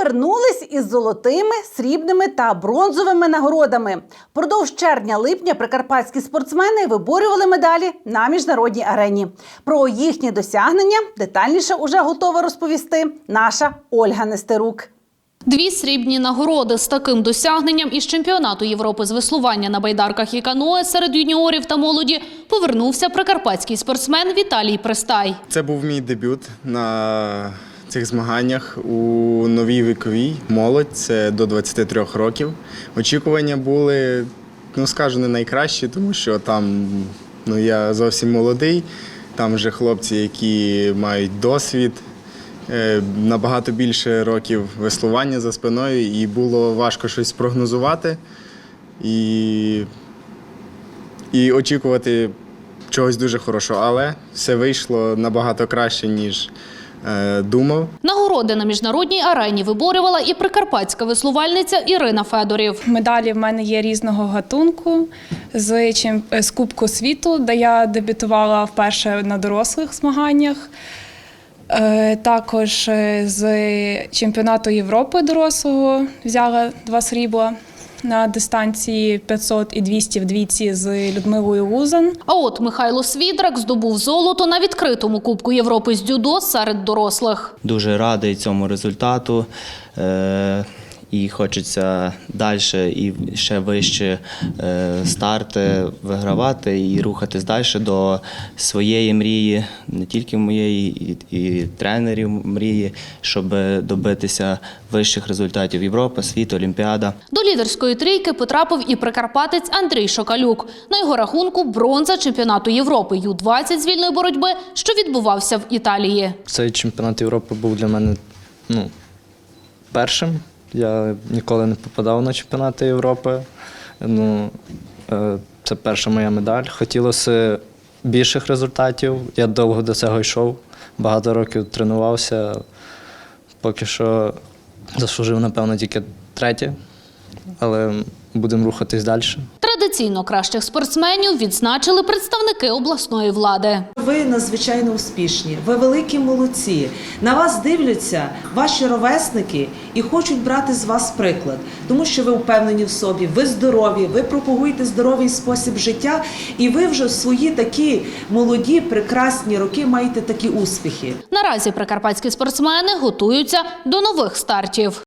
повернулись із золотими, срібними та бронзовими нагородами. Продовж червня-липня прикарпатські спортсмени виборювали медалі на міжнародній арені. Про їхні досягнення детальніше уже готова розповісти наша Ольга Нестерук. Дві срібні нагороди з таким досягненням із чемпіонату Європи з веслування на байдарках і каное серед юніорів та молоді повернувся прикарпатський спортсмен Віталій Пристай. Це був мій дебют на цих змаганнях у новій віковій молодь. Це до 23 років. Очікування були, ну скажу, не найкращі, тому що там ну, я зовсім молодий. Там вже хлопці, які мають досвід, е, набагато більше років веслування за спиною, і було важко щось прогнозувати і, і очікувати чогось дуже хорошого. Але все вийшло набагато краще, ніж думав. Нагороди на міжнародній арені виборювала і прикарпатська веслувальниця Ірина Федорів. Медалі в мене є різного гатунку з, чем- з Кубку світу, де я дебютувала вперше на дорослих змаганнях. Е, Також е, з чемпіонату Європи дорослого взяла два срібла на дистанції 500 і 200 в двійці з Людмилою Лузан. А от Михайло Свідрак здобув золото на відкритому Кубку Європи з дзюдо серед дорослих. Дуже радий цьому результату. І хочеться далі і ще вище е, старти вигравати і рухатись далі до своєї мрії, не тільки моєї, і, і тренерів мрії, щоб добитися вищих результатів Європи, світу, Олімпіада. До лідерської трійки потрапив і прикарпатець Андрій Шокалюк. На його рахунку бронза чемпіонату Європи Ю-20 з вільної боротьби, що відбувався в Італії. Цей чемпіонат Європи був для мене ну, першим. Я ніколи не попадав на чемпіонати Європи. Ну, е, це перша моя медаль. Хотілося більших результатів. Я довго до цього йшов, багато років тренувався. Поки що заслужив, напевно, тільки третє, але будемо рухатись далі. Традиційно кращих спортсменів відзначили представники обласної влади. Ви надзвичайно успішні, ви великі молодці. На вас дивляться ваші ровесники і хочуть брати з вас приклад, тому що ви впевнені в собі, ви здорові, ви пропагуєте здоровий спосіб життя, і ви вже в свої такі молоді, прекрасні роки маєте такі успіхи. Наразі прикарпатські спортсмени готуються до нових стартів.